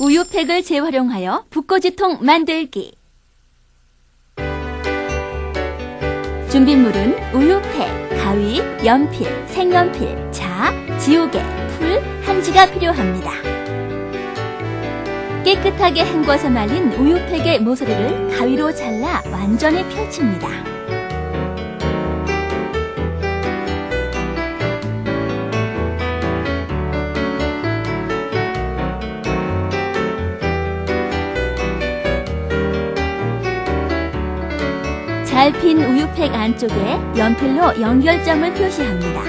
우유팩을 재활용하여 붓꽂이통 만들기. 준비물은 우유팩, 가위, 연필, 색연필, 자, 지우개, 풀, 한지가 필요합니다. 깨끗하게 헹궈서 말린 우유팩의 모서리를 가위로 잘라 완전히 펼칩니다. 잘 핀 우유팩 안쪽에 연필로 연결점을 표시합니다.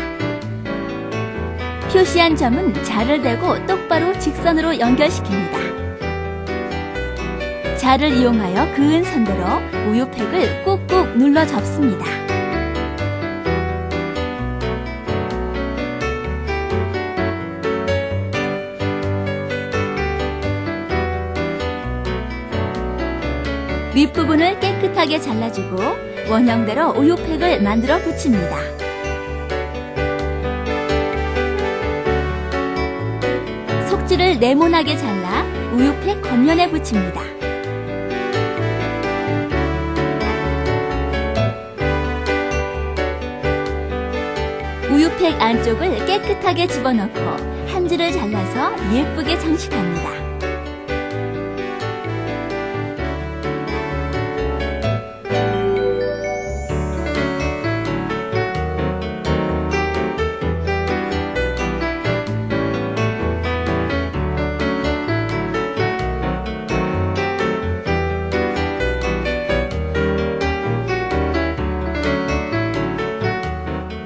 표시한 점은 자를 대고 똑바로 직선으로 연결시킵니다. 자를 이용하여 그은 선대로 우유팩을 꾹꾹 눌러 접습니다. 윗부분을 깨끗하게 잘라주고 원형대로 우유팩을 만들어 붙입니다. 속지를 네모나게 잘라 우유팩 겉면에 붙입니다. 우유팩 안쪽을 깨끗하게 집어넣고 한지를 잘라서 예쁘게 장식합니다.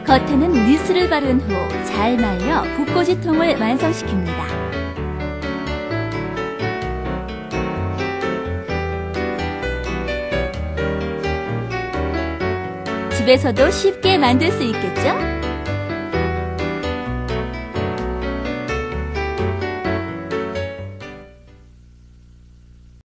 겉에는 니스를 바른 후 잘 말려 붓꽂이 통을 완성시킵니다. 집에서도 쉽게 만들 수 있겠죠?